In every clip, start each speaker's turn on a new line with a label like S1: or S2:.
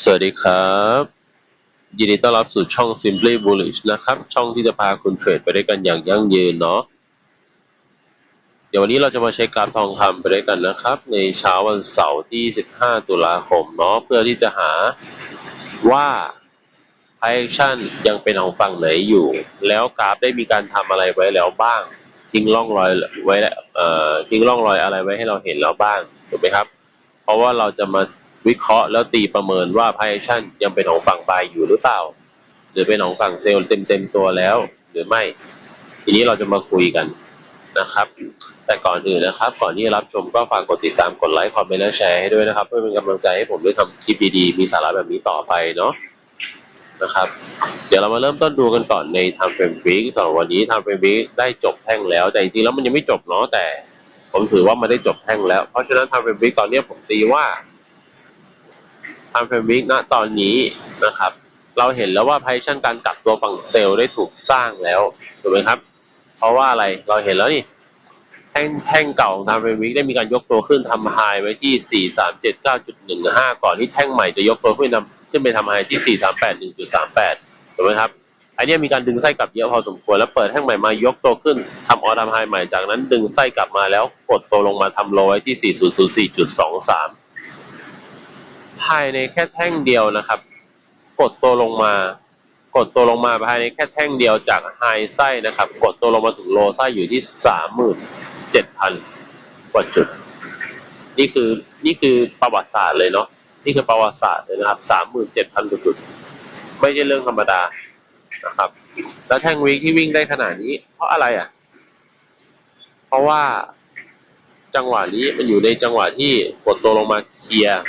S1: สวัสดีครับ ยินดีต้อนรับสู่ช่อง Simply Bullish นะครับ ช่องที่จะพาคุณเทรดไปด้วยกันอย่างยั่งยืนเนาะเดี๋ยววันนี้เราจะมาเช็คกราฟทองคำไปด้วยกันนะครับ ในเช้าวันเสาร์ที่ 15 ตุลาคมเนาะเพื่อที่จะหาว่า Action ยังเป็นของฝั่งไหนอยู่ แล้วกราฟได้มีการทำอะไรไว้แล้วบ้าง ทิ้งร่องรอยไว้แล้วเอ่อทิ้งร่องรอยอะไรไว้ให้เราเห็นแล้วบ้างถูกไหมครับ เพราะว่าเราจะมา วิเคราะห์แล้วตีประเมินว่า High Action ยังเป็นของฝั่งบายอยู่หรือเปล่า หรือเป็นของฝั่งเซลล์เต็มเต็มตัวแล้วหรือไม่ ทีนี้เราจะมาคุยกันนะครับ แต่ก่อนอื่นนะครับ ก่อนที่จะรับชมก็ฝากกดติดตามกดไลค์คอมเมนต์และแชร์ให้ด้วยนะครับ เพื่อเป็นกำลังใจให้ผมได้ทำคลิปดีๆมีสาระแบบนี้ต่อไปเนาะนะครับ เดี๋ยวเรามาเริ่มต้นดูกันก่อนใน Time Frame Week สำหรับวันนี้ Time Frame Week ได้จบแท่งแล้ว แต่จริงๆแล้วมันยังไม่จบเนาะแต่ ผมถือว่ามันได้จบแท่งแล้ว เพราะฉะนั้น Time Frame Week ตอนนี้ผมตีว่า Time Frame Week ณตอนนี้นะครับ เราเห็นแล้วว่า Position การกลับตัวฝั่งเซลล์ได้ถูกสร้างแล้วถูกไหมครับ เพราะว่าอะไรเราเห็นแล้วนี่แท่งแท่งเก่าของ Time Frame Week ได้มีการยกตัวขึ้นทำไฮไว้ที่ 4379.15 ก่อนที่แท่งใหม่จะยกตัวขึ้นทำขึ้นไปทำไฮที่ 4381.38 ถูกไหมครับอันนี้มีการดึงไส้กลับเยอะพอสมควรแล้วเปิดแท่งใหม่มายกตัวขึ้นทำออทำไฮใหม่จากนั้นดึงไส้กลับมาแล้วกดตัวลงมาทำโลไว้ที่ 4004.23 ภายในแค่แท่งเดียวนะครับ กดตัวลงมา กดตัวลงมาภายในแค่แท่งเดียวจากไฮไส้นะครับ กดตัวลงมาถึงโลไส้อยู่ที่37,000กว่าจุด นี่คือนี่คือประวัติศาสตร์เลยเนาะนี่คือประวัติศาสตร์เลยนะครับ37,000กว่าจุด ไม่ใช่เรื่องธรรมดานะครับ แล้วแท่งวีคที่วิ่งได้ขนาดนี้ เพราะอะไรอะ เพราะว่า จังหวะนี้มันอยู่ในจังหวะที่กดตัวลงมาเคลียร์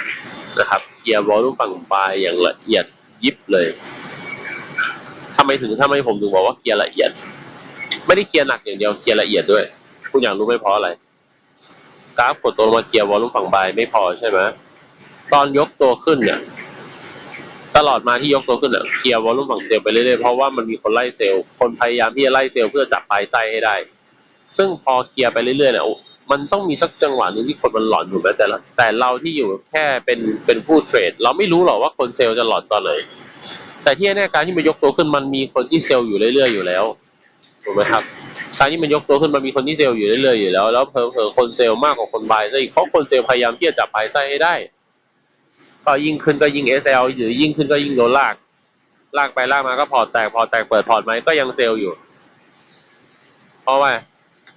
S1: นะครับเคลียร์วอลลุ่มฝั่งปลายอย่างละเอียดยิบเลยทำไมถึงทำไมผมถึงบอกว่าเคลียร์ละเอียด ไม่ได้เคลียร์หนักอย่างเดียวเคลียร์ละเอียดด้วยคุณอยากรู้ไมเพราะอะไรกราฟกดตัวลงมาเคลียร์วอลลุ่มฝั่งปลายไม่พอใช่ไหมตอนยกตัวขึ้นเนี่ยตลอดมาที่ยกตัวขึ้นเนี่ยเคลียร์วอลลุ่มฝั่งเซลล์ไปเรื่อยๆเพราะว่ามันมีคนไล่เซลล์คนพยายามที่จะไล่เซลล์เพื่อจับปลายไส้ให้ได้ ซึ่งพอเคลียร์ไปเรื่อยๆเนี่ย มันต้องมีสักจังหวะหนึ่งที่คนมันหลอนถูกไหมแต่ละแต่เราที่อยู่แค่เป็นเป็นผู้เทรด เราไม่รู้หรอกว่าคนเซลล์จะหลอนตอนไหนแต่ที่แน่การที่มันยกตัวขึ้นมันมีคนที่เซลล์อยู่เรื่อยๆอยู่แล้วถูกไหมครับการที่มันยกตัวขึ้นมันมีคนที่เซลล์อยู่เรื่อยๆอยู่แล้วแล้วเพอเพอๆคนเซลล์มากกว่าคนบายซะอีกเพราะคนเซลล์พยายามที่จะจับปลายไส้ให้ได้ก็ยิ่งขึ้นก็ยิ่ง SL หรือยิ่งขึ้นก็ยิ่งโดนลากลากไปลากมาก็พอแตกพอแตกเปิดพอร์ตไหมก็ยังเซลล์อยู่ เพราะว่า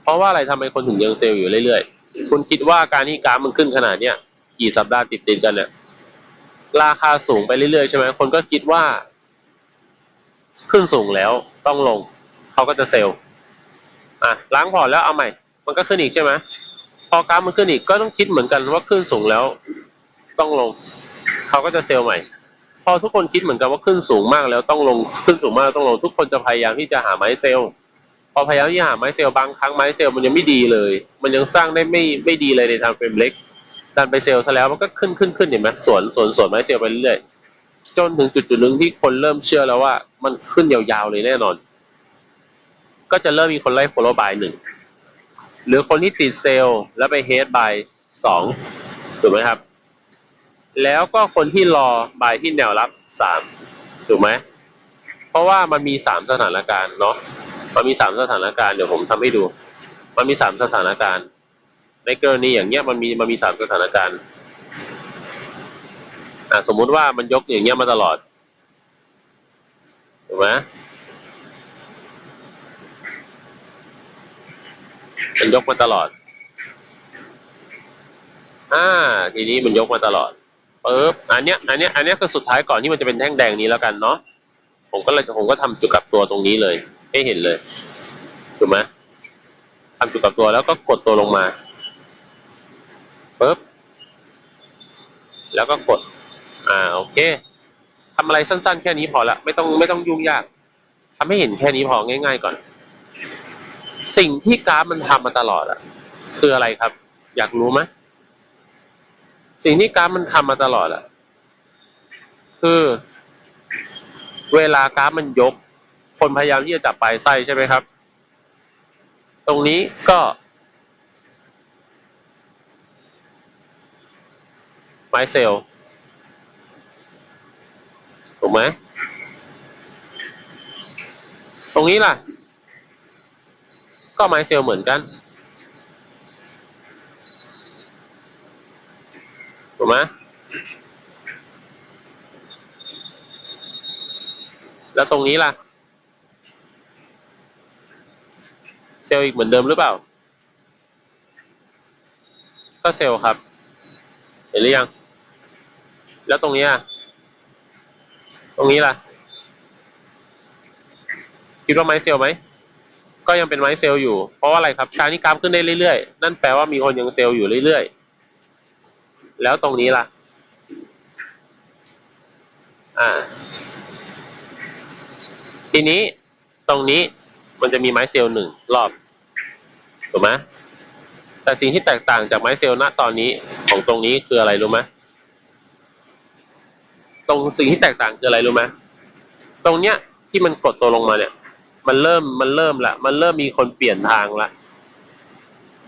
S1: เพราะว่าอะไรทำไมคนถึงยังเซลล์อยู่เรื่อยๆ คุณคิดว่าการที่กราฟมันขึ้นขนาดเนี้ยกี่สัปดาห์ติดติดๆกันเนี่ยราคาสูงไปเรื่อยๆใช่ไหมคนก็คิดว่า ขึ้นสูงแล้วต้องลง เขาก็จะเซลล์อะล้างพอร์ตแล้วเอาใหม่ มันก็ขึ้นอีกใช่ไหมพอกราฟมันขึ้นอีกก็ต้องคิดเหมือนกันว่าขึ้นสูงแล้ว ต้องลง เขาก็จะเซลล์ใหม่ พอทุกคนคิดเหมือนกันว่าขึ้นสูงมากแล้วต้องลงขึ้นสูงมากต้องลง ทุกคนจะพยายามที่จะหาไม้เซลล์ พอพยายามที่หาไม้เซลบางครั้งไม้เซลมันยังไม่ดีเลย มันยังสร้างได้ไม่ไม่ดีเลยในทางเฟรมเล็กดันไปเซลซะแล้วมันก็ขึ้นขึ้นขึ้นเห็นไหมสวนสวนสวนไม้เซลไปเรื่อยจนถึงจุดจุดหนึ่งที่คนเริ่มเชื่อแล้วว่า มันขึ้นยาวๆเลยแน่นอน ก็จะเริ่มมีคนไล่ follow by หนึ่งหรือคนที่ติดเซลแล้วไปเฮด by สองถูกไหมครับ แล้วก็คนที่รอบายที่แนวรับสามถูกไหมเพราะว่ามันมีสามสถานการณ์เนาะ มันมีสามสถานการณ์เดี๋ยวผมทำให้ดู มันมีสามสถานการณ์ ในกรณีอย่างเงี้ยมันมีมันมีสามสถานการณ์อ่าสมมุติว่ามันยกอย่างเงี้ยมาตลอดถูกไหมมันยกมาตลอด อ่า ทีนี้มันยกมาตลอดปึ๊บอันเนี้ย อันเนี้ย อันเนี้ยคือสุดท้ายก่อนที่มันจะเป็นแท่งแดงนี้แล้วกันเนาะ ผมก็เลยผมก็ทำจุดกลับตัวตรงนี้เลย ให้เห็นเลย ถูกไหมทำจุดกับตัวแล้วก็กดตัวลงมาปึ๊บแล้วก็กด อ่า โอเคทำอะไรสั้น ๆ แค่นี้พอละ ไม่ต้องไม่ต้องยุ่งยากทำให้เห็นแค่นี้พอง่าย ๆ ก่อน สิ่งที่กราฟมันทำมาตลอดอะคืออะไรครับ อยากรู้ไหมสิ่งที่กราฟมันทำมาตลอดอะคือ เวลากราฟมันยก คนพยายามที่จะจับปลายไส้ใช่ไหมครับ ตรงนี้ก็ ไม้เซลล์ถูกไหมตรงนี้ล่ะ ก็ไม้เซลล์เหมือนกันถูกไหมแล้วตรงนี้ล่ะ เซลล์อีกเหมือนเดิมหรือเปล่า ก็เซลล์ครับ เห็นหรือยัง แล้วตรงนี้อะตรงนี้ล่ะ คิดว่าไม้เซลล์ไหม ก็ยังเป็นไม้เซลล์อยู่ เพราะว่าอะไรครับ การที่กราฟขึ้นได้เรื่อยๆ นั่นแปลว่ามีคนยังเซลล์อยู่เรื่อยๆ แล้วตรงนี้ล่ะ อ่า ทีนี้ตรงนี้ มันจะมีไม้เซลล์หนึ่งรอบถูกไหมแต่สิ่งที่แตกต่างจากไม้เซลล์ณตอนนี้ของตรงนี้คืออะไรรู้ไหมตรงสิ่งที่แตกต่างคืออะไรรู้ไหมตรงเนี้ยที่มันกดตัวลงมาเนี่ย มันเริ่มมันเริ่มละมันเริ่มมีคนเปลี่ยนทางละ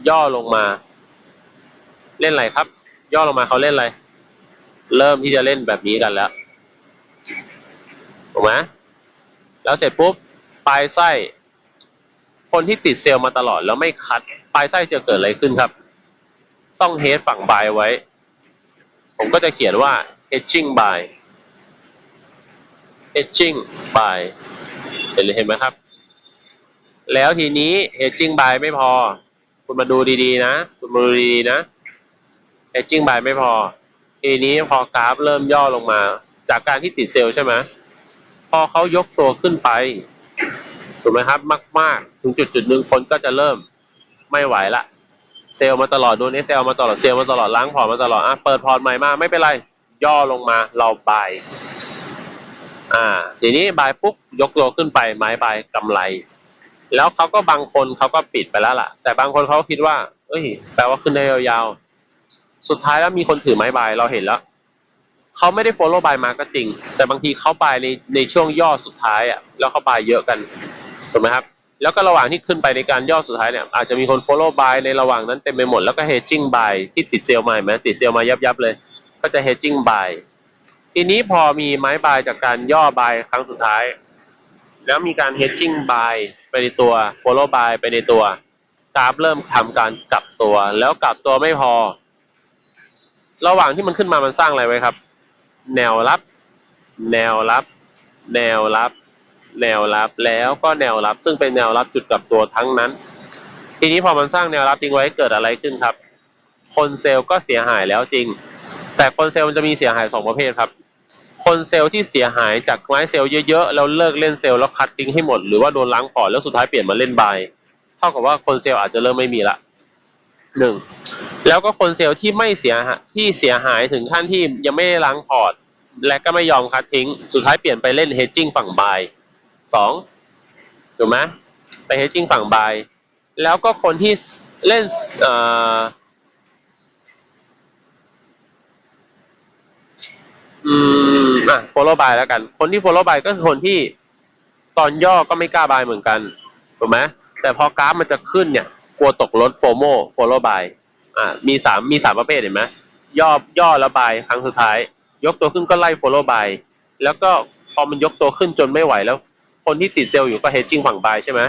S1: ย่อลงมา เล่นอะไรครับ ย่อลงมาเขาเล่นอะไร เริ่มที่จะเล่นแบบนี้กันแล้วถูกไหมแล้วเสร็จปุ๊บปลายไส้ คนที่ติดเซลล์มาตลอดแล้วไม่คัดปลายไส้จะเกิดอะไรขึ้นครับ ต้องเฮดฝั่งบายไว้ ผมก็จะเขียนว่า hedging by hedging by เห็นเห็นไหมครับ แล้วทีนี้ hedging by ไม่พอ คุณมาดูดีๆนะ คุณมาดูดีๆนะ hedging by ไม่พอ ทีนี้พอกราฟเริ่มย่อลงมา จากการที่ติดเซลล์ใช่ไหมพอเขายกตัวขึ้นไป ถูกไหมครับมาก ๆ ถึงจุดจุดหนึ่งคนก็จะเริ่มไม่ไหวละ เซลล์มาตลอดโดนเอเซลมาตลอดเซลล์มาตลอดล้างพอร์ตมาตลอดอะเปิดพอร์ตใหม่มาไม่เป็นไร ย่อลงมาเราบายอ่า ทีนี้บายปุ๊บยกตัวขึ้นไปไม้บายกำไร แล้วเขาก็บางคนเขาก็ปิดไปแล้วล่ะ แต่บางคนเขาคิดว่า เอ้ย แปลว่าขึ้นได้ยาวๆ สุดท้ายแล้วมีคนถือไม้บายเราเห็นแล้วเขาไม่ได้ follow by มาก็จริง แต่บางทีเขาบายในในช่วงย่อสุดท้ายอะ แล้วเขาบายเยอะกัน ถูกไหมครับ แล้วก็ระหว่างที่ขึ้นไปในการย่อสุดท้ายเนี่ยอาจจะมีคน follow buy ในระหว่างนั้นเต็มไปหมดแล้วก็ hedging buy ที่ติดเซลล์มาเห็นไหมติดเซลล์มายับยับๆเลย ก็จะ hedging buy ทีนี้พอมีไม้บายจากการย่อบายครั้งสุดท้าย แล้วมีการ hedging buy ไปในตัว follow buy ไปในตัวกราฟเริ่มทำการกลับตัว แล้วกลับตัวไม่พอ ระหว่างที่มันขึ้นมามันสร้างอะไรไว้ครับ แนวรับ แนวรับ แนวรับ แนวรับแล้วก็แนวรับ ซึ่งเป็นแนวรับจุดกลับตัวทั้งนั้น ทีนี้พอมันสร้างแนวรับทิ้งไว้เกิดอะไรขึ้นครับ คนเซลล์ก็เสียหายแล้วจริง แต่คนเซลล์มันจะมีเสียหายสองประเภทครับ คนเซลล์ที่เสียหายจากไม้เซลล์เยอะๆแล้วเลิกเล่นเซลล์แล้วคัดทิ้งให้หมดหรือว่าโดนล้างพอร์ตแล้วสุดท้ายเปลี่ยนมาเล่นบายเท่ากับว่าคนเซลล์อาจจะเริ่มไม่มีละหนึ่งแล้วก็คนเซลล์ที่ไม่เสียหายที่เสียหายถึงขั้นที่ยังไม่ได้ล้างพอร์ต และก็ไม่ยอมคัดทิ้ง สุดท้ายเปลี่ยนไปเล่น hedging ฝั่งบาย สองถูกไหมไป hedging ฝั่งบายแล้วก็คนที่เล่นเอ่ออืมอะ follow by แล้วกัน คนที่ follow by ก็คือคนที่ตอนย่อก็ไม่กล้าบายเหมือนกันถูกไหมแต่พอกราฟมันจะขึ้นเนี่ย กลัวตกรถ FOMO follow by อ่ามีสามมีสามประเภทเห็นไหมย่อย่อแล้วบายครั้งสุดท้าย ยกตัวขึ้นก็ไล่ follow by แล้วก็พอมันยกตัวขึ้นจนไม่ไหวแล้ว คนที่ติดเซลล์อยู่ก็ hedging ฝั่ง buy ใช่ไหม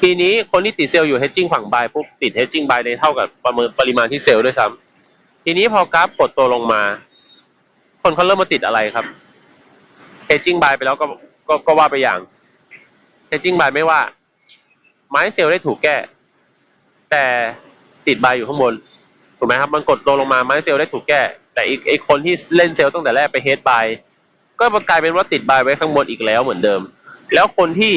S1: ทีนี้คนที่ติดเซลล์อยู่ hedging ฝั่ง buy ปุ๊บติด hedging buy ในเท่ากับประเมินปริมาณที่เซลล์ด้วยซ้ำทีนี้พอกราฟกดตัวลงมา คนเขาเริ่มมาติดอะไรครับ hedging buy ไปแล้วก็ก็ก็ว่าไปอย่าง hedging buy ไม่ว่า ไม้เซลล์ได้ถูกแก้ แต่ติด buy อยู่ข้างบนถูกไหมครับมันกดตัวลงมาไม้เซลล์ได้ถูกแก้ แต่อีกไอคนที่เล่นเซลล์ตั้งแต่แรกไปเฮดบายก็กลายเป็นว่าติดบายไว้ข้างบนอีกแล้วเหมือนเดิม แล้วคนที่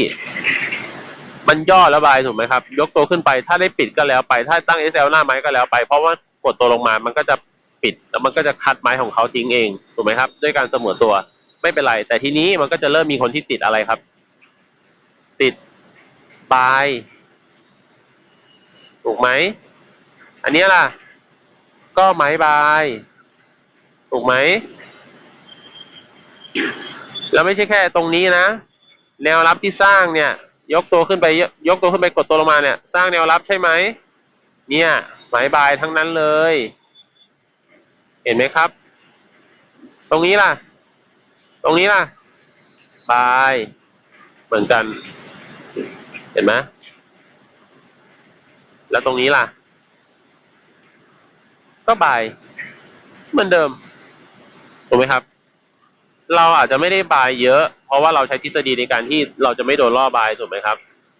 S1: มันย่อแล้วบายถูกไหมครับ ยกตัวขึ้นไป ถ้าได้ปิดก็แล้วไป ถ้าตั้ง SL หน้าไม้ก็แล้วไป เพราะว่ากดตัวลงมามันก็จะปิด แล้วมันก็จะคัดไม้ของเขาทิ้งเองถูกไหมครับ ด้วยการเสมอตัวไม่เป็นไร แต่ทีนี้มันก็จะเริ่มมีคนที่ติดอะไรครับ ติดบายถูกไหม อันนี้ล่ะ ก็ไม้บาย ถูกไหม แล้วไม่ใช่แค่ตรงนี้นะ แนวรับที่สร้างเนี่ย ยกตัวขึ้นไปยกตัวขึ้นไปกดตัวลงมาเนี่ย สร้างแนวรับใช่ไหมเนี่ยไม้บายทั้งนั้นเลย เห็นไหมครับ ตรงนี้ล่ะ ตรงนี้ล่ะบายเหมือนกัน เห็นไหมแล้วตรงนี้ล่ะ ก็บายเหมือนเดิมถูกไหมครับ เราอาจจะไม่ได้บายเยอะ เพราะว่าเราใช้ทฤษฎีในการที่เราจะไม่โดนล่อบายถูกไหมครับ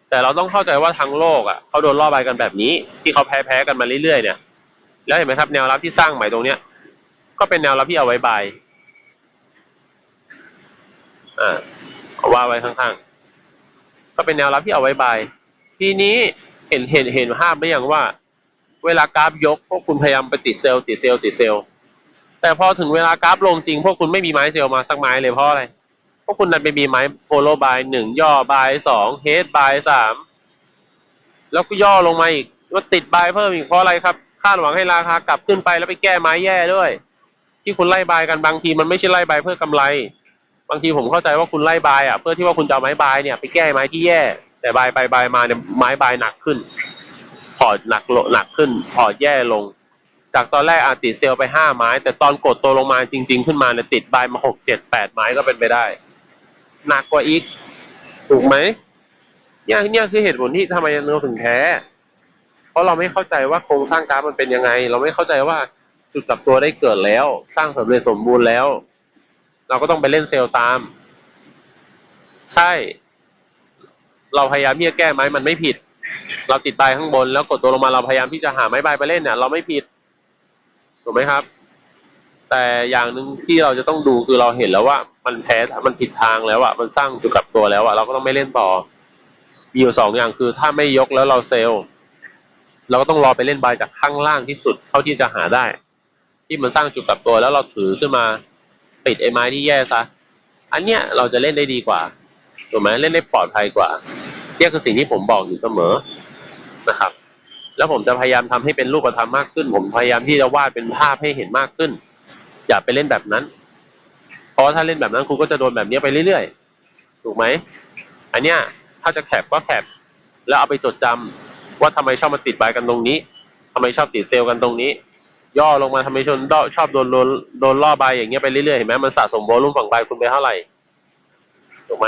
S1: แต่เราต้องเข้าใจว่าทั้งโลกอะเขาโดนล่อบายกันแบบนี้ ที่เขาแพ้แพ้ๆกันมาเรื่อยๆเนี่ยแล้วเห็นไหมครับ แนวรับที่สร้างใหม่ตรงเนี้ย ก็เป็นแนวรับที่เอาไว้บายอ่าเอาว่าไว้ข้างๆก็เป็นแนวรับที่เอาไว้บายทีนี้เห็นเห็นเห็นภาพไหมอย่างว่า เวลากราฟยกพวกคุณพยายามไปติดเซลล์ติดเซลล์ติดเซลล์ แต่พอถึงเวลากราฟลงจริง พวกคุณไม่มีไม้เซลล์มาสักไม้เลยเพราะอะไร พวกคุณดันไปมีไม้โฟโลบายหนึ่งย่อบายสองเฮดบายสามแล้วก็ย่อลงมาอีกว่าติดบายเพิ่มอีกเพราะอะไรครับคาดหวังให้ราคากลับขึ้นไปแล้วไปแก้ไม้แย่ด้วย ที่คุณไล่บายกันบางทีมันไม่ใช่ไล่บายเพื่อกำไร บางทีผมเข้าใจว่าคุณไล่บายอะเพื่อที่ว่าคุณจะเอาไม้บายเนี่ยไปแก้ไม้ที่แย่ แต่บายไปบายมาเนี่ยไม้บายหนักขึ้นพอร์ตหนักลหนักขึ้นพอร์ตแย่ลง จากตอนแรกอาติดเซลล์ไปห้าไม้ แต่ตอนกดตัวลงมาจริง ๆ ขึ้นมาเนี่ยติดใบมาหกเจ็ดแปดไม้ก็เป็นไปได้ หนักกว่าอีก ถูกไหมเนี่ยเนี่ยคือเหตุผลที่ทำไมเราถึงแพ้เพราะเราไม่เข้าใจว่าโครงสร้างกราฟมันเป็นยังไง เราไม่เข้าใจว่าจุดกลับตัวได้เกิดแล้ว สร้างสำเร็จสมบูรณ์แล้ว เราก็ต้องไปเล่นเซลล์ตาม ใช่ เราพยายามที่จะแก้ไม้มันไม่ผิด เราติดใบข้างบนแล้วกดตัวลงมาเราพยายามที่จะหาไม้ใบไปเล่นเนี่ยเราไม่ผิด ถูกไหมครับ แต่อย่างหนึ่งที่เราจะต้องดูคือเราเห็นแล้วว่า มันแพ้มันผิดทางแล้วอะมันสร้างจุดกลับตัวแล้วอะเราก็ต้องไม่เล่นต่อ มีอยู่สองอย่างคือถ้าไม่ยกแล้วเราเซลล์เราก็ต้องรอไปเล่นใบจากข้างล่างที่สุดเท่าที่จะหาได้ ที่มันสร้างจุดกลับตัวแล้วเราถือขึ้นมาปิดไอ้ไม้ที่แย่ซะอันเนี้ยเราจะเล่นได้ดีกว่าถูกไหมเล่นได้ปลอดภัยกว่าเนี่ยคือสิ่งที่ผมบอกอยู่เสมอนะครับ แล้วผมจะพยายามทำให้เป็นรูปธรรมมากขึ้น ผมพยายามที่จะวาดเป็นภาพให้เห็นมากขึ้น อย่าไปเล่นแบบนั้น เพราะถ้าเล่นแบบนั้นคุณก็จะโดนแบบนี้ไปเรื่อยๆ ถูกไหม อันเนี้ยถ้าจะแคปก็แคปแล้วเอาไปจดจำว่าทำไมชอบมาติดใบกันตรงนี้ทำไมชอบติดเซลล์กันตรงนี้ ย่อลงมาทำไมชนดชอบโดนโดนโดนล่อใบอย่างเงี้ยไปเรื่อยๆ เห็นไหมมันสะสมโวลุ่มฝั่งใบคุณไปเท่าไหร่ ถูกไหม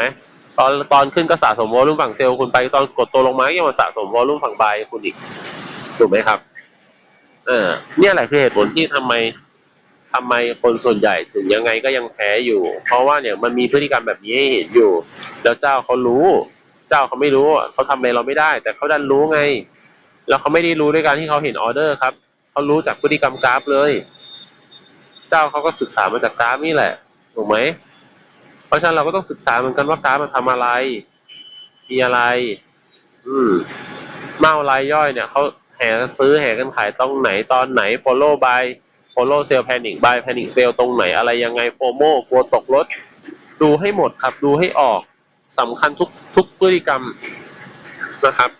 S1: ตอนตอนขึ้นก็สะสมโวลุ่มฝั่งเซลล์คุณไปตอนกดตัวลงมาก็ยังมาสะสมโวลุ่มฝั่งใบคุณอีกถูกไหมครับเออเนี่ยแหละคือเหตุผลที่ทำไมทำไมคนส่วนใหญ่ถึงยังไงก็ยังแพ้อยู่ เพราะว่าเนี่ยมันมีพฤติกรรมแบบนี้ให้เห็นอยู่ แล้วเจ้าเขารู้ เจ้าเขาไม่รู้เขาทำอะไรเราไม่ได้ แต่เขาดันรู้ไง แล้วเขาไม่ได้รู้ด้วยการที่เขาเห็นออเดอร์ครับเขารู้จากพฤติกรรมกราฟเลย เจ้าเขาก็ศึกษามาจากกราฟนี่แหละถูกไหม เพราะฉะนั้นเราก็ต้องศึกษาเหมือนกันว่ากรามันทำอะไร มีอะไร อืมเมาลายย่อยเนี่ยเขาแห่ซื้อแห่กันขายตรงไหนตอนไหน follow by follow sell panic buy panic sell ตรงไหนอะไรยังไงโปรโมกลัวตกรถ ดูให้หมดครับ ดูให้ออกสำคัญทุกทุกพฤติกรรมนะครับ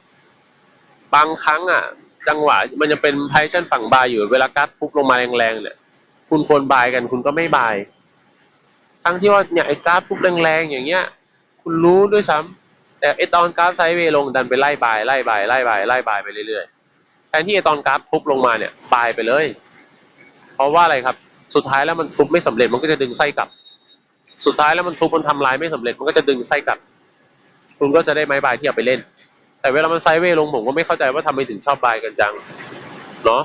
S1: บางครั้งอะ จังหวะมันจะเป็นไพชั่นฝั่งบายอยู่เวลากัดปุ๊บลงมาแรงๆเนี่ย คุณควรบายกันคุณก็ไม่บาย ทั้งที่ว่าเนี่ยไอ้กราฟปุ๊บแรงๆอย่างเงี้ย คุณรู้ด้วยซ้ำแต่ไอตอนกราฟไซด์เวย์ลงดันไปไล่บายไล่บายไล่บายไล่บายไปเรื่อยๆแทนที่ไอตอนกราฟทุบลงมาเนี่ยบายไปเลย เพราะว่าอะไรครับสุดท้ายแล้วมันทุบไม่สำเร็จมันก็จะดึงไส้กลับ สุดท้ายแล้วมันทุบมันทำลายไม่สำเร็จมันก็จะดึงไส้กลับ คุณก็จะได้ไม้บายที่เอาไปเล่น แต่เวลามันไซด์เวย์ลงผมก็ไม่เข้าใจว่าทำไมถึงชอบบายกันจังเนาะ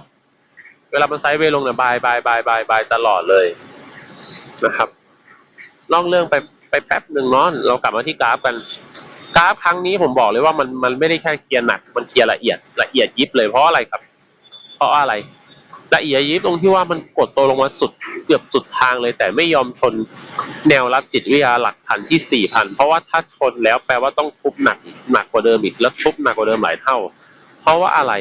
S1: เวลามันไซด์เวย์ลงเนี่ยบายบายบายบายบายตลอดเลยนะครับ ล่องเรื่องไปไปแป๊บหนึ่งเนาะเรากลับมาที่กราฟกัน กราฟครั้งนี้ผมบอกเลยว่ามันมันไม่ได้แค่เคลียร์หนัก มันเคลียร์ละเอียดละเอียดยิบเลยเพราะอะไรครับ เพราะอะไร ละเอียดยิบตรงที่ว่ามันกดตัวลงมาสุดเกือบสุดทางเลย แต่ไม่ยอมชนแนวรับจิตวิทยาหลักพันที่สี่พันเพราะว่าถ้าชนแล้วแปลว่าต้องทุบหนักหนักกว่าเดิมอีกแล้วทุบหนักกว่าเดิมหลายเท่า เพราะว่าอะไร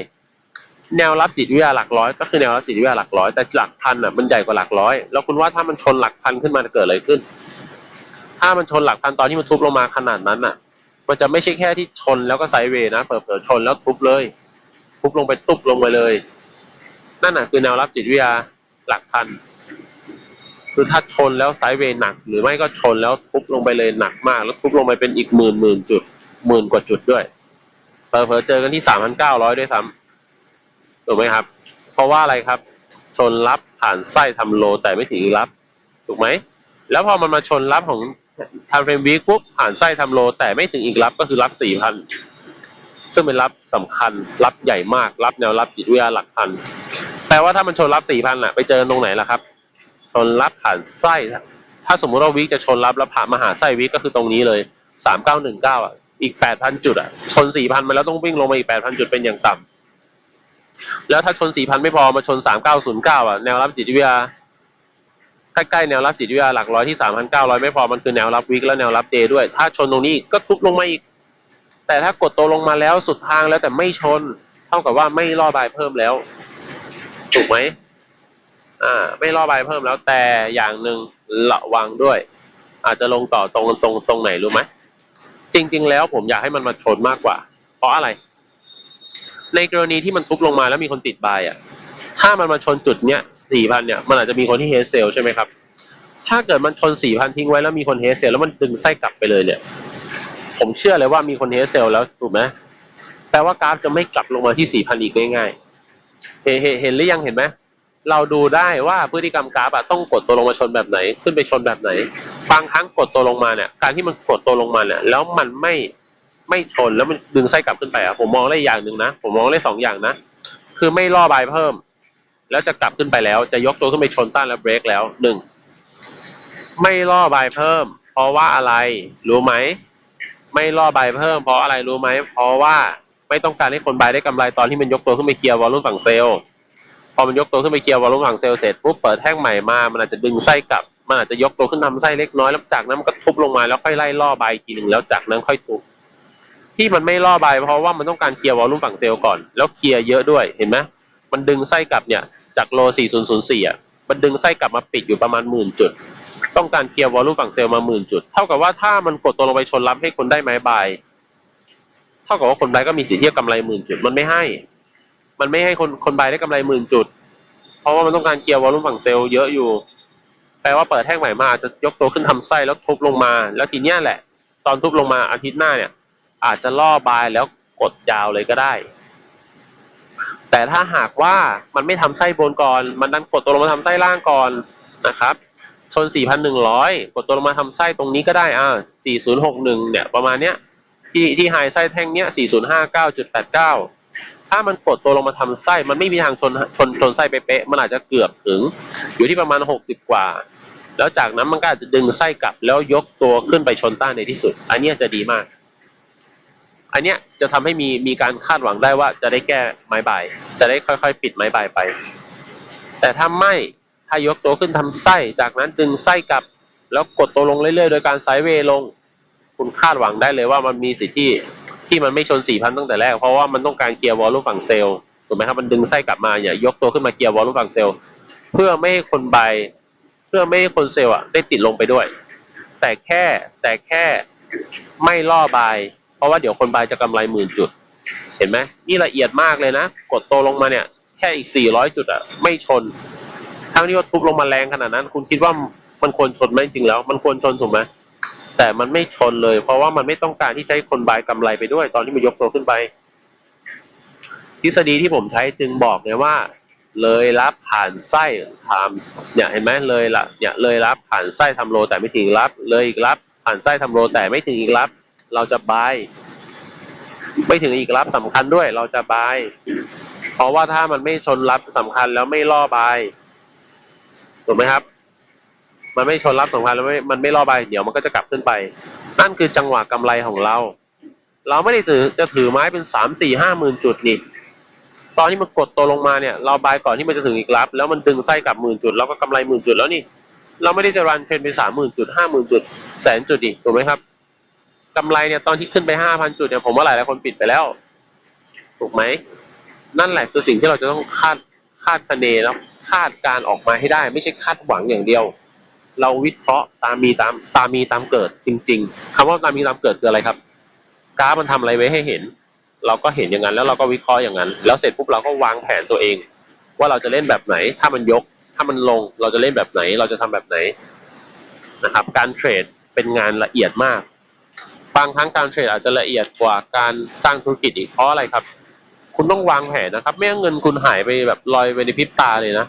S1: แนวรับจิตวิทยาหลักร้อยก็คือแนวรับจิตวิทยาหลักร้อยแต่หลักพันอะมันใหญ่กว่าหลักร้อยแล้วคุณว่าถ้ามันชนหลักพันขึ้นมาจะเกิดอะไรขึ้น ถ้ามันชนหลักพันตอนที่มันทุบลงมาขนาดนั้นอะ มันจะไม่ใช่แค่ที่ชนแล้วก็ไซด์เวย์นะเผลอๆชนแล้วทุบเลย ทุบลงไปตุบลงไปเลย นั่นน่ะคือแนวรับจิตวิทยาหลักพันคือถ้าชนแล้วไซด์เวย์หนัก หรือไม่ก็ชนแล้วทุบลงไปเลยหนักมาก แล้วทุบลงไปเป็นอีกหมื่นหมื่นจุดหมื่นกว่าจุดด้วยเผลอๆเจอกันที่สามพันเก้าร้อยด้วยซ้ำถูกไหมครับ เพราะว่าอะไรครับ ชนรับผ่านไส้ทำโลแต่ไม่ถึงรับ ถูกไหม แล้วพอมันมาชนรับของ ทำเฟรมวีคปุ๊บผ่านไส้ทำโล แต่ไม่ถึงอีกรับก็คือรับสี่พันซึ่งเป็นรับสำคัญรับใหญ่มากรับแนวรับจิตวิทยาหลักพันแปลว่าถ้ามันชนรับสี่พันอะไปเจอตรงไหนล่ะครับ ชนรับผ่านไส้ถ้าสมมุติว่าวิกจะชนรับแล้วผ่านมาหาไส้วิกก็คือตรงนี้เลยสามเก้าหนึ่งเก้าอะอีกแปดพันจุดอะชนสี่พันมาแล้วต้องวิ่งลงมาอีกแปดพันจุดเป็นอย่างต่ำแล้วถ้าชนสี่พันไม่พอมาชนสามเก้าศูนย์เก้าอะแนวรับจิตวิทยา ใกล้ๆแนวรับจิตวิทยาหลักร้อยที่สามพันเก้าร้อยไม่พอมันคือแนวรับวิกและแนวรับเดย์ด้วย ถ้าชนตรงนี้ก็ทุบลงมาอีก แต่ถ้ากดตัวลงมาแล้วสุดทางแล้วแต่ไม่ชน เท่ากับว่าไม่ล่อบายเพิ่มแล้วถูกไหมอ่า ไม่ล่อบายเพิ่มแล้วแต่อย่างหนึ่งระวังด้วย อาจจะลงต่อตรงตรงตรงไหนรู้ไหมจริง ๆ แล้วผมอยากให้มันมาชนมากกว่า เพราะอะไร ในกรณีที่มันทุบลงมาแล้วมีคนติดบายอะ ถ้ามันมาชนจุดเนี้ยสี่พันเนี่ยมันอาจจะมีคนที่เฮเซลใช่ไหมครับ ถ้าเกิดมันชนสี่พันทิ้งไว้แล้วมีคนเฮเซลแล้วมันดึงไส้กลับไปเลยเนี่ย ผมเชื่อเลยว่ามีคนเฮเซลแล้วถูกไหมแปลว่ากราฟจะไม่กลับลงมาที่สี่พันอีกง่ายๆเห็นเห็นเห็นหรือยังเห็นไหมเราดูได้ว่าพฤติกรรมกราฟอะต้องกดตัวลงมาชนแบบไหน ขึ้นไปชนแบบไหน บางครั้งกดตัวลงมาเนี่ย การที่มันกดตัวลงมาเนี่ยแล้วมันไม่ไม่ชนแล้วมันดึงไส้กลับขึ้นไปอะผมมองได้อย่างหนึ่งนะ ผมมองได้สองอย่างนะ คือไม่ล่อบายเพิ่ม แล้วจะกลับขึ้นไปแล้ว จะยกตัวขึ้นไปชนต้านแล้วเบรกแล้วหนึ่งไม่ล่อบายเพิ่ม เพราะว่าอะไรรู้ไหม ไม่ล่อบายเพิ่ม เพราะอะไรรู้ไหม เพราะว่าไม่ต้องการให้คนบายได้กำไรตอนที่มันยกตัวขึ้นไปเกียร์วอลลุ่มฝั่งเซลล์พอมันยกตัวขึ้นไปเกียร์วอลลุ่มฝั่งเซลล์เสร็จปุ๊บเปิดแท่งใหม่มา มันอาจจะดึงไส้กลับ มันอาจจะยกตัวขึ้นทำไส้เล็กน้อยแล้วจากนั้นมันก็ทุบลงมาแล้วค่อยไล่ล่อใบทีหนึ่งแล้วจากนั้นค่อยทุบที่มันไม่ล่อใบเพราะว่ามันต้องการเคลียร์วอลลุ่มฝั่งเซลล์ก่อนแล้วเคลียร์เยอะด้วยเห็นไหมมันดึงไส้กลับเนี่ย จากโล 4004 อะ มันดึงไส้กลับมาปิดอยู่ประมาณหมื่นจุด ต้องการเคลียร์วอลุ่มฝั่งเซลล์มาหมื่นจุด เท่ากับว่าถ้ามันกดตัวลงไปชนรับให้คนได้ไม้บาย เท่ากับว่าคนบายก็มีสิทธิ์เที่จะกำไรหมื่นจุด มันไม่ให้ มันไม่ให้คนคนบายได้กำไรหมื่นจุด เพราะว่ามันต้องการเคลียร์วอลุ่มฝั่งเซลล์เยอะอยู่ แปลว่าเปิดแท่งใหม่มาอาจจะยกตัวขึ้นทำไส้แล้วทุบลงมา แล้วทีเนี้ยแหละ ตอนทุบลงมาอาทิตย์หน้าเนี่ย อาจจะล่อบายแล้วกดยาวเลยก็ได้ แต่ถ้าหากว่ามันไม่ทำไส้บนก่อน มันดันกดตัวลงมาทำไส้ล่างก่อนนะครับ ชน 4,100 กดตัวลงมาทำไส้ตรงนี้ก็ได้อ่า4061 เนี่ยประมาณเนี้ยที่ที่ไฮไส้แท่งเนี้ย4059.89 ถ้ามันกดตัวลงมาทำไส้มันไม่มีทางชนชนชนไส้เป๊ะมันอาจจะเกือบถึง อยู่ที่ประมาณ 60 กว่า แล้วจากนั้นมันก็อาจจะดึงไส้กลับแล้วยกตัวขึ้นไปชนต้านในที่สุด อันเนี้ยจะดีมาก อันเนี้ยจะทำให้มีมีการคาดหวังได้ว่าจะได้แก้ไม้บายจะได้ค่อยๆ ปิดไม้บายไป แต่ถ้าไม่ถ้ายกตัวขึ้นทำไส้ จากนั้นดึงไส้กลับ แล้วกดตัวลงเรื่อยๆ โดยการไซด์เวย์ลง คุณคาดหวังได้เลยว่ามันมีสิทธิ์ที่ที่มันไม่ชน4,000ตั้งแต่แรก เพราะว่ามันต้องการเคลียร์วอลลุ่มฝั่งเซลล์ถูกไหมครับมันดึงไส้กลับมาอย่ายกตัวขึ้นมาเคลียร์วอลลุ่มฝั่งเซลล์เพื่อไม่ให้คนใบ เพื่อไม่ให้คนเซลล์อะได้ติดลงไปด้วย แต่แค่แต่แค่ไม่ล่อบาย เพราะว่าเดี๋ยวคนบายจะกำไรหมื่นจุด เห็นไหมนี่ละเอียดมากเลยนะ กดโตลงมาเนี่ย แค่อีก 400 จุดอะไม่ชน ทั้งที่ว่าทุบลงมาแรงขนาดนั้น คุณคิดว่ามันควรชนไหมจริงแล้ว มันควรชนถูกไหมแต่มันไม่ชนเลย เพราะว่ามันไม่ต้องการที่จะให้คนบายกำไรไปด้วย ตอนที่มันยกตัวขึ้นไป ทฤษฎีที่ผมใช้จึงบอกเลยว่า เลยรับผ่านไส้ทำเนี่ยเห็นไหมเลยละเนี่ยเลยรับผ่านไส้ทำโลแต่ไม่ถึงรับ เลยอีกรับผ่านไส้ทำโลแต่ไม่ถึงอีกรับ เราจะบายไม่ถึงอีกรับสำคัญด้วยเราจะบายเพราะว่าถ้ามันไม่ชนรับสำคัญแล้วไม่ล่อบายถูกไหมครับ มันไม่ชนรับสำคัญแล้วไม่มันไม่ล่อใบเดี๋ยวมันก็จะกลับขึ้นไป นั่นคือจังหวะกำไรของเรา เราไม่ได้ถือจะถือไม้เป็นสามสี่ห้าหมื่นจุดนี่ตอนที่มันกดตัวลงมาเนี่ย เราบายก่อนที่มันจะถึงอีกรับ แล้วมันดึงไส้กลับหมื่นจุดแล้วก็กำไรหมื่นจุดแล้วนี่ เราไม่ได้จะรันเทรนเป็นสามหมื่นจุดห้าหมื่นจุดแสนจุดอีกถูกไหมครับ กำไรเนี่ยตอนที่ขึ้นไปห้าพันจุดเนี่ยผมว่าหลายหลายคนปิดไปแล้ว ถูกไหม นั่นแหละคือสิ่งที่เราจะต้องคาดคาดคะเนแล้วคาดการออกมาให้ได้ ไม่ใช่คาดหวังอย่างเดียว เราวิเคราะห์ตามมีตามตามมีตามเกิดจริง ๆคำว่าตามมีตามเกิดคืออะไรครับกราฟมันทำอะไรไว้ให้เห็น เราก็เห็นอย่างนั้นแล้วเราก็วิเคราะห์อย่างนั้น แล้วเสร็จปุ๊บเราก็วางแผนตัวเอง ว่าเราจะเล่นแบบไหน ถ้ามันยก ถ้ามันลง เราจะเล่นแบบไหน เราจะทำแบบไหนนะครับ การเทรดเป็นงานละเอียดมาก บางครั้งการเทรดอาจจะละเอียดกว่าการสร้างธุรกิจอีกเพราะอะไรครับ คุณต้องวางแผนนะครับ ไม่งั้นเงินคุณหายไปแบบลอยไปในพริบตาเลยนะ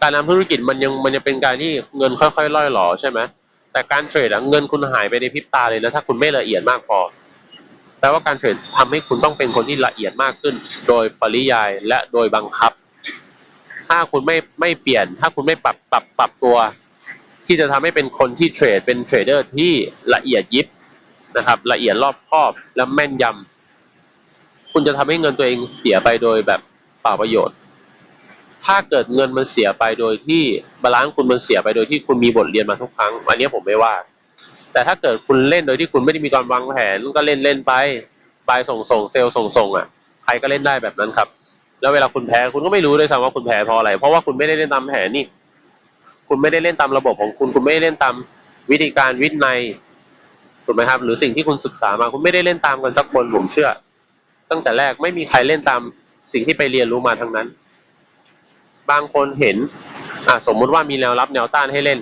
S1: การทำธุรกิจมันยังมันยังเป็นการที่เงินค่อยๆล่อยหลอใช่ไหมแต่การเทรดอะเงินคุณหายไปในพริบตาเลยนะถ้าคุณไม่ละเอียดมากพอแปลว่าการเทรดทำให้คุณต้องเป็นคนที่ละเอียดมากขึ้น โดยปริยายและโดยบังคับ ถ้าคุณไม่ไม่เปลี่ยน ถ้าคุณไม่ปรับปรับปรับตัว ที่จะทำให้เป็นคนที่เทรดเป็นเทรดเดอร์ที่ละเอียดยิบ นะครับ ละเอียดรอบคอบและแม่นยำคุณจะทำให้เงินตัวเองเสียไปโดยแบบเปล่าประโยชน์ ถ้าเกิดเงินมันเสียไปโดยที่บาลานซ์คุณมันเสียไปโดยที่คุณมีบทเรียนมาทุกครั้งอันนี้ผมไม่ว่า แต่ถ้าเกิดคุณเล่นโดยที่คุณไม่ได้มีการวางแผนก็เล่นเล่นไปบายส่งส่งเซลล์ส่งส่งอะใครก็เล่นได้แบบนั้นครับ แล้วเวลาคุณแพ้คุณก็ไม่รู้ด้วยซ้ำว่าคุณแพ้เพราะอะไร เพราะว่าคุณไม่ได้เล่นตามแผนนี่ คุณไม่ได้เล่นตามระบบของคุณ คุณไม่ได้เล่นตามวิธีการวินัย ถูกไหมครับ หรือสิ่งที่คุณศึกษามาคุณไม่ได้เล่นตามกันสักคนผมเชื่อ ตั้งแต่แรกไม่มีใครเล่นตามสิ่งที่ไปเรียนรู้มาทั้งนั้น บางคนเห็นอะสมมุติว่ามีแนวรับแนวต้านให้เล่น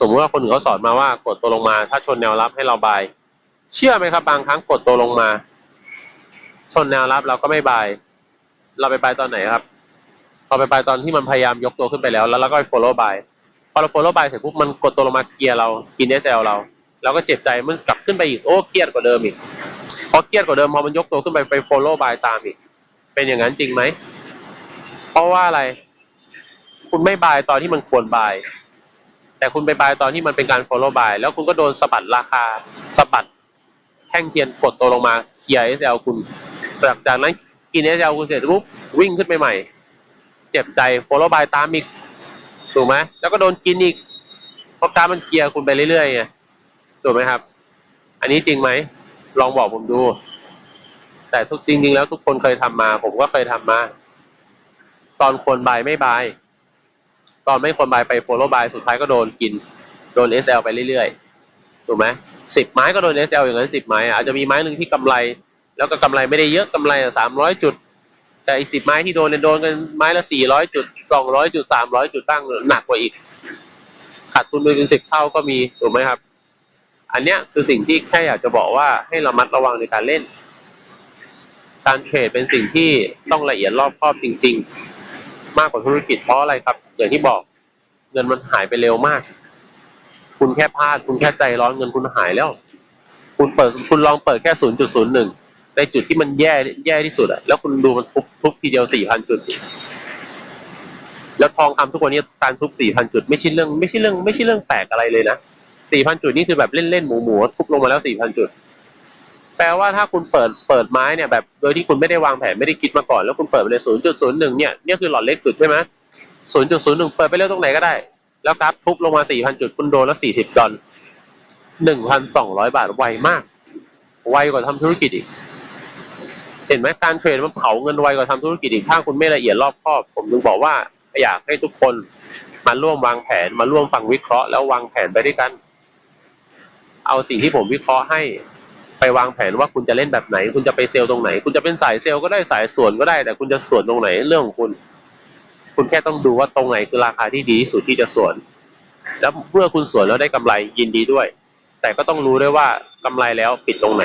S1: สมมติว่าคนอื่นเขาสอนมาว่ากดตัวลงมา ถ้าชนแนวรับให้เราบาย เชื่อไหมครับ บางครั้งกดตัวลงมา ชนแนวรับเราก็ไม่บาย เราไปบายตอนไหนครับเราไปบายตอนที่มันพยายามยกตัวขึ้นไปแล้ว แล้วเราก็ไป follow by พอเรา follow by เสร็จปุ๊บมันกดตัวลงมาเคลียร์เรากิน SL เรา เราก็เจ็บใจมันกลับขึ้นไปอีกโอ้เครียดกว่าเดิมอีกพอเครียดกว่าเดิมพอมันยกตัวขึ้นไปไป follow by ตามอีก เป็นอย่างนั้นจริงไหมเพราะว่าอะไร คุณไม่บายตอนที่มันควรบาย แต่คุณไปบายตอนที่มันเป็นการ follow by แล้วคุณก็โดนสะบัดราคาสะบัดแท่งเทียนกดตัวลงมาเคลียร์ SL คุณจากจากนั้นกิน SL คุณเสร็จปุ๊บวิ่งขึ้นไปใหม่ เจ็บใจ follow by ตามอีกถูกไหมแล้วก็โดนกินอีกเพราะการมันเคลียร์คุณไปเรื่อยๆไง ถูกไหมครับ อันนี้จริงไหม ลองบอกผมดู แต่ทุกจริง ๆ แล้วทุกคนเคยทำมา ผมก็เคยทำมา ตอนควรบายไม่บาย ตอนไม่ควรบายไปโฟล w บายสุดท้ายก็โดนกิน โดน SL ไปเรื่อยๆ ถูกไหมสิบไม้ก็โดน SL อย่างนั้นสิบไม้อาจจะมีไม้หนึ่งที่กำไร แล้วก็กำไรไม่ได้เยอะกำไรสามร้อยจุดแต่อีกสิบไม้ที่โดนเนี่ยโดนกันไม้ละสี่ร้อยจุดสองร้อยจุดสามร้อยจุดบ้งหนักกว่าอีกขาดทุนไปเป็นสิบเท่าก็มีถูกไหมครับ อันเนี้ยคือสิ่งที่แค่อยากจะบอกว่าให้ระมัดระวังในการเล่น การเทรดเป็นสิ่งที่ต้องละเอียดรอบคอบจริง ๆ มากกว่าธุรกิจเพราะอะไรครับ อย่างที่บอกเงินมันหายไปเร็วมาก คุณแค่พลาด คุณแค่ใจร้อนเงินคุณหายแล้ว คุณเปิดคุณลองเปิดแค่ศูนย์จุดศูนย์หนึ่งในจุดที่มันแย่แย่ที่สุดอะแล้วคุณดูมันทุบทุบทีเดียวสี่พันจุดแล้วทองคำทุกวันนี้การทุบสี่พันจุด ไม่ใช่เรื่องไม่ใช่เรื่องไม่ใช่เรื่องแปลกอะไรเลยนะ สี่พันจุดนี่คือแบบเล่นเล่นหมูหมูทุบลงมาแล้วสี่พันจุด แปลว่าถ้าคุณเปิดเปิดไม้เนี่ยแบบโดยที่คุณไม่ได้วางแผนไม่ได้คิดมาก่อน แล้วคุณเปิดไปเลยศูนย์จุดศูนย์หนึ่งเนี่ยเนี่ยคือหลอดเล็กสุดใช่ไหมศูนย์จุดศูนย์หนึ่งเปิดไปเรื่อยตรงไหนก็ได้ แล้วครับทุบลงมาสี่พันจุดคุณโดนแล้วสี่สิบดอลหนึ่งพันสองร้อยบาทไวมาก ไวกว่าทำธุรกิจอีก เห็นไหมการเทรดมันเผาเงินไวกว่าทำธุรกิจอีกถ้าคุณไม่ละเอียดรอบคอบ ผมถึงบอกว่าอยากให้ทุกคนมาร่วมวางแผนมาร่วมฟังวิเคราะห์แล้ววางแผนไปด้วยกัน เอาสิ่งที่ผมวิเคราะห์ให้ไปวางแผนว่าคุณจะเล่นแบบไหน คุณจะไปเซลล์ตรงไหน คุณจะเป็นสายเซลล์ก็ได้สายส่วนก็ได้ แต่คุณจะส่วนตรงไหนเรื่องของคุณ คุณแค่ต้องดูว่าตรงไหนคือราคาที่ดีที่สุดที่จะส่วน แล้วเมื่อคุณส่วนแล้วได้กำไรยินดีด้วย แต่ก็ต้องรู้ด้วยว่ากำไรแล้วปิดตรงไหน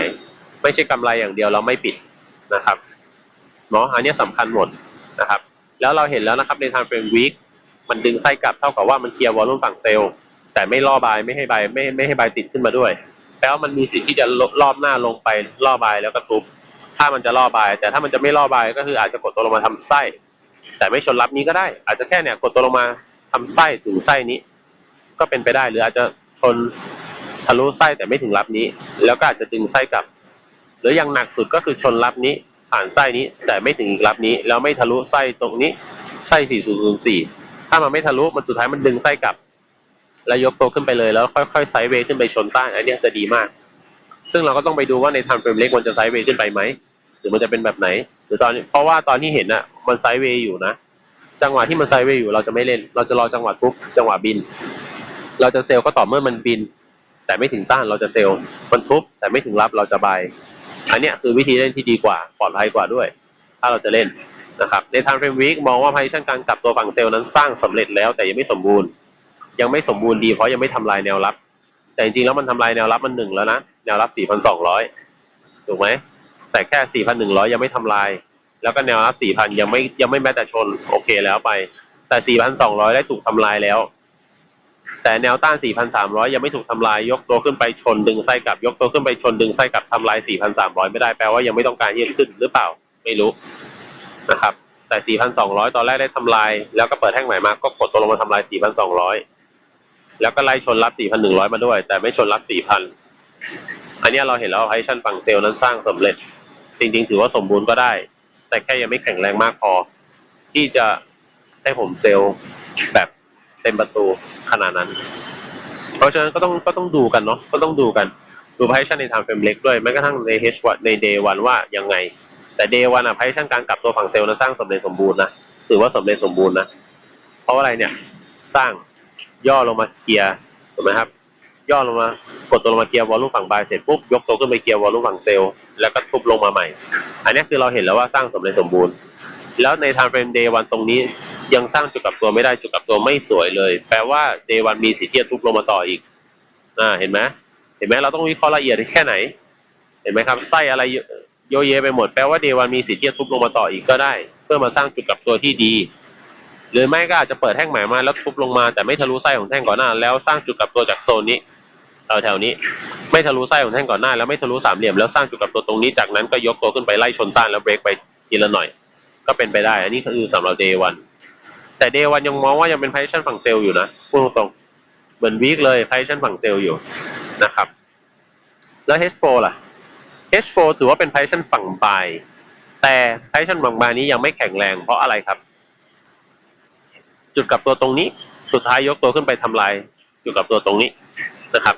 S1: ไม่ใช่กำไรอย่างเดียวเราไม่ปิดนะครับเนาะอันนี้สำคัญหมดนะครับ แล้วเราเห็นแล้วนะครับในทางเป็นวีคมันดึงไส้กลับเท่ากับว่ามันเคลียร์วอลลุ่มฝั่งเซลล์ แต่ไม่ล่อบายไม่ให้ใบไม่ไม่ให้ใบติดขึ้นมาด้วยแล้วมันมีสิทธิ์ที่จะรอบหน้าลงไปล่อบายแล้วก็ทุบถ้ามันจะล่อบายแต่ถ้ามันจะไม่ล่อบายก็คืออาจจะกดตัวลงมาทำไส้ แต่ไม่ชนรับนี้ก็ได้ อาจจะแค่เนี่ยกดตัวลงมาทำไส้ถึงไส้นี้ ก็เป็นไปได้หรืออาจจะชนทะลุไส้แต่ไม่ถึงรับนี้ แล้วก็อาจจะดึงไส้กลับ หรืออย่างหนักสุดก็คือชนรับนี้ผ่านไส้นี้ แต่ไม่ถึงอีกรับนี้ แล้วไม่ทะลุไส้ตรงนี้ไส้ 4004 ถ้ามันไม่ทะลุมันสุดท้ายมันดึงไส้กลับ แล้วยกตัวขึ้นไปเลยแล้วค่อยๆไซด์เวย์ขึ้นไปชนใต้อันนี้จะดีมาก ซึ่งเราก็ต้องไปดูว่าในไทม์เฟรมเล็กมันจะไซด์เวย์ขึ้นไปไหมหรือมันจะเป็นแบบไหน หรือตอนนี้เพราะว่าตอนที่เห็นอะมันไซด์เวย์อยู่นะจังหวะที่มันไซด์เวย์อยู่เราจะไม่เล่น เราจะรอจังหวะทุบจังหวะบิน เราจะเซลล์ก็ต่อเมื่อมันบิน แต่ไม่ถึงต้านเราจะเซลล์มันทุบแต่ไม่ถึงรับเราจะบายอันนี้คือวิธีเล่นที่ดีกว่าปลอดภัยกว่าด้วย ถ้าเราจะเล่นนะครับในทางเฟรมวีคมองว่าพ o ชั่นการกลับตัวฝั่งเซลล์นั้นสร้างสำเร็จแล้วแต่ยังไม่สมบูรณ์ ยังไม่สมบูรณ์ดีเพราะยังไม่ทำลายแนวรับ แต่จริงๆแล้วมันทำลายแนวรับมันหนึ่งแล้วนะแนวรับ4,200ถูกไหมแต่แค่4,100ยังไม่ทำลาย แล้วก็แนวรับ4,000ยังไม่ยังไม่แม้แต่ชนโอเคแล้วไป แต่4,200ได้ถูกทำลายแล้ว แต่แนวต้าน 4,300 ยังไม่ถูกทำลาย ยกตัวขึ้นไปชนดึงไส้กลับ ยกตัวขึ้นไปชนดึงไส้กลับทำลาย 4,300 ไม่ได้แปลว่ายังไม่ต้องการยืดขึ้นหรือเปล่าไม่รู้นะครับแต่ 4,200 ตอนแรกได้ทำลาย แล้วก็เปิดแท่งใหม่มา ก็กดตัวลงมาทำลาย 4,200 แล้วก็ไล่ชนรับ 4,100 มาด้วย แต่ไม่ชนรับ 4,000 อันนี้เราเห็นแล้วไอชันฝั่งเซลล์นั้นสร้างสำเร็จ จริง ๆ ถือว่าสมบูรณ์ก็ได้ แต่แค่ยังไม่แข็งแรงมากพอ ที่จะให้ผมเซลล์แบบเต็มประตูขนาดนั้น เพราะฉะนั้นก็ต้องก็ต้องดูกันเนาะก็ต้องดูกันดูไพชั่นในทางเฟรมเล็กด้วยแม้กระทั่งใน H วันใน day วันว่ายังไง แต่ day วันอะไพชั่นการกลับตัวฝั่งเซลล์นั้นสร้างสำเร็จสมบูรณ์นะถือว่าสำเร็จสมบูรณ์นะเพราะอะไรเนี่ยสร้าง ย่อลงมาเคลียร์ถูกไหมครับ ย่อลงมากดตัวลงมาเคลียร์วอลลุ่มฝั่งบายเสร็จปุ๊บยกตัวขึ้นไปเคลียร์วอลลุ่มฝั่งเซลล์แล้วก็ทุบลงมาใหม่ อันนี้คือเราเห็นแล้วว่าสร้างสำเร็จสมบูรณ์ แล้วใน time frame day วันตรงนี้ยังสร้างจุดกลับตัวไม่ได้จุดกลับตัวไม่สวยเลย แปลว่า day วันมีสิทธิ์ที่จะทุบลงมาต่ออีกอ่าเห็นไหมเห็นไหมเราต้องวิเคราะห์ละเอียดแค่ไหน เห็นไหมครับไส้อะไรโยเยไปหมดแปลว่า day วันมีสิทธิ์ที่จะทุบลงมาต่ออีกก็ได้ เพื่อมาสร้างจุดกลับตัวที่ดี หรือไม่ก็อาจจะเปิดแท่งใหม่มาแล้วทุบลงมาแต่ไม่ทะลุไส้ของแท่งก่อนหน้า แล้วสร้างจุดกลับตัวจากโซนนี้แถวๆนี้ไม่ทะลุไส้ของแท่งก่อนหน้า แล้วไม่ทะลุสามเหลี่ยมแล้วสร้างจุดกลับตัวตรงนี้จากนั้นก็ยกตัวขึ้นไปไล่ชนต้านแล้วเบรกไปทีละหน่อย ก็เป็นไปได้ อันนี้คือสำหรับ day one แต่ day one ยังมองว่ายังเป็น position ฝั่งเซลล์อยู่นะพูดตรงๆเหมือนวีคเลย position ฝั่งเซลล์อยู่นะครับ แล้ว H4 ล่ะ H4 ถือว่าเป็น position ฝั่ง buy แต่ position ฝั่ง buy นี้ยังไม่แข็งแรงเพราะอะไรครับ จุดกลับตัวตรงนี้ สุดท้ายยกตัวขึ้นไปทำลาย จุดกลับตัวตรงนี้นะครับ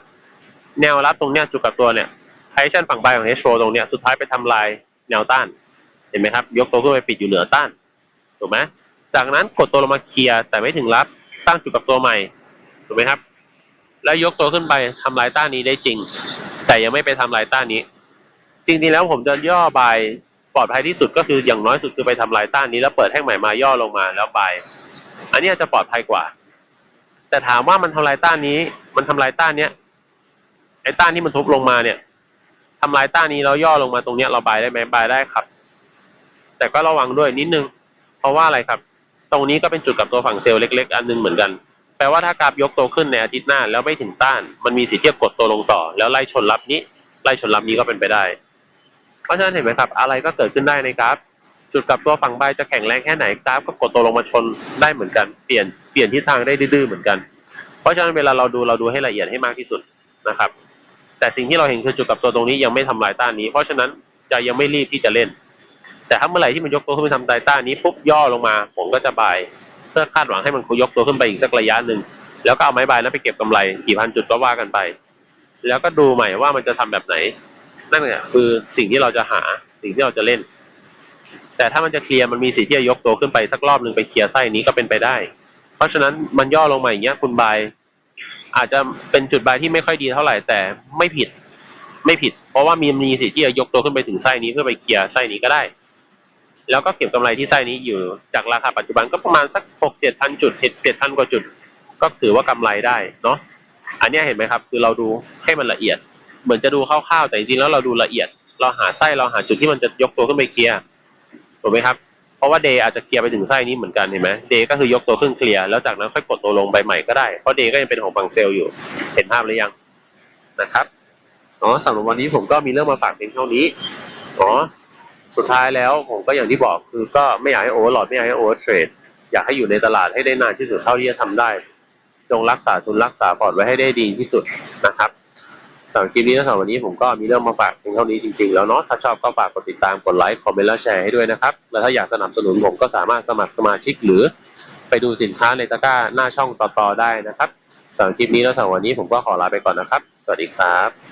S1: แนวรับตรงเนี้ยจุดกลับตัวเนี่ย position ฝั่ง buy ของ H4 ตรงเนี้ยสุดท้ายไปทำลายแนวต้านเห็นไหมครับ ยกตัวขึ้นไปปิดอยู่เหนือต้านถูกไหมจากนั้นกดตัวลงมาเคลียร์แต่ไม่ถึงรับสร้างจุดกลับตัวใหม่ถูกไหมครับ แล้วยกตัวขึ้นไปทำลายต้านนี้ได้จริง แต่ยังไม่ไปทำลายต้านนี้ จริงๆแล้วผมจะย่อบายปลอดภัยที่สุดก็คืออย่างน้อยสุดคือไปทำลายต้านนี้แล้วเปิดแท่งใหม่มาย่อลงมาแล้วบาย อันนี้จะปลอดภัยกว่า แต่ถามว่ามันทำลายต้านนี้ มันทำลายต้านเนี้ยไอ้ต้านที่มันทุบลงมาเนี่ยทำลายต้านนี้แล้วย่อลงมาตรงเนี้ยเราบายได้ไหมบายได้ครับ แต่ก็ระวังด้วยนิดนึง เพราะว่าอะไรครับ ตรงนี้ก็เป็นจุดกับตัวฝั่งเซลล์เล็ก ๆ อันนึงเหมือนกัน แปลว่าถ้ากราฟยกตัวขึ้นในอาทิตย์หน้า แล้วไม่ถึงต้าน มันมีสิทธิ์ที่กดตัวลงต่อ แล้วไล่ชนรับนี้ ไล่ชนรับนี้ก็เป็นไปได้ เพราะฉะนั้นเห็นไหมครับ อะไรก็เกิดขึ้นได้ในกราฟ จุดกลับตัวฝั่งใบจะแข็งแรงแค่ไหนกราฟก็กดตัวลงมาชนได้เหมือนกัน เปลี่ยนเปลี่ยนทิศทางได้ดื้อเหมือนกัน เพราะฉะนั้นเวลาเราดูเราดูให้ละเอียดให้มากที่สุดนะครับ แต่สิ่งที่เราเห็นคือจุดกลับตัวตรงนี้ยังไม่ทำลายต้านนี้ เพราะฉะนั้นจะยังไม่รีบที่จะเล่น แต่ถ้าเมื่อไหร่ที่มันยกตัวขึ้นไปทำไตต้านนี้ปุ๊บย่อลงมา ผมก็จะบายเพื่อคาดหวังให้มันยกตัวขึ้นไปอีกสักระยะหนึ่งแล้วก็เอาไม้บายนั้นไปเก็บกำไรกี่พันจุดก็ว่ากันไป แล้วก็ดูใหม่ว่ามันจะทำแบบไหน นั่นแหละคือสิ่งที่เราจะหาสิ่งที่เราจะเล่น แต่ถ้ามันจะเคลียร์มันมีสิทธิ์ที่จะยกตัวขึ้นไปสักรอบหนึ่งไปเคลียร์ไส้นี้ก็เป็นไปได้ เพราะฉะนั้นมันย่อลงมาอย่างเงี้ยคุณบายอาจจะเป็นจุดบายที่ไม่ค่อยดีเท่าไหร่แต่ไม่ผิดไม่ผิด เพราะว่ามีมีสิทธิ์ที่จะยกตัวขึ้นไปถึงไส้นี้เพื่อไปเคลียร์ไส้นี้ก็ได้ แล้วก็เก็บกำไรที่ไส้นี้อยู่จากราคาปัจจุบันก็ประมาณสักหกเจ็ดพันจุดเจ็ดพันกว่าจุด ก็ถือว่ากำไรได้เนาะอันนี้เห็นไหมครับ คือเราดูให้มันละเอียด เหมือนจะดูคร่าวๆแต่จริงๆแล้วเราดูละเอียด เราหาไส้เราหาจุดที่มันจะยกตัวขึ้นไปเคลียร์ ถูกไหมครับ เพราะว่าเดย์อาจจะเคลียร์ไปถึงไส้นี้เหมือนกันเห็นไหมเดย์ก็คือยกตัวขึ้นเคลียร์แล้วจากนั้นค่อยกดตัวลงใบใหม่ก็ได้ เพราะเดย์ก็ยังเป็นของฝั่งเซลล์อยู่ เห็นภาพหรือยังนะครับอ๋อสำหรับวันนี้ผมก็มีเรื่องมาฝากเพียงเท่านี้อ๋อสุดท้ายแล้วผมก็อย่างที่บอกคือก็ไม่อยากให้โอเวอร์หลอดไม่อยากให้โอเวอร์เทรดอยากให้อยู่ในตลาดให้ได้นานที่สุดเท่าที่จะทำได้ จงรักษาทุนรักษาพอร์ตไว้ให้ได้ดีที่สุดนะครับ สำหรับคลิปนี้และสำหรับวันนี้ผมก็มีเรื่องมาฝากเพียงเท่านี้จริงๆแล้วเนาะถ้าชอบก็ฝากกดติดตามกดไลค์คอมเมนต์และแชร์ให้ด้วยนะครับ แล้วถ้าอยากสนับสนุนผมก็สามารถสมัครสมาชิกหรือ ไปดูสินค้าในตะกร้าหน้าช่องต่อๆได้นะครับสำหรับคลิปนี้และสำหรับวันนี้ผมก็ขอลาไปก่อนนะครับ สวัสดีครับ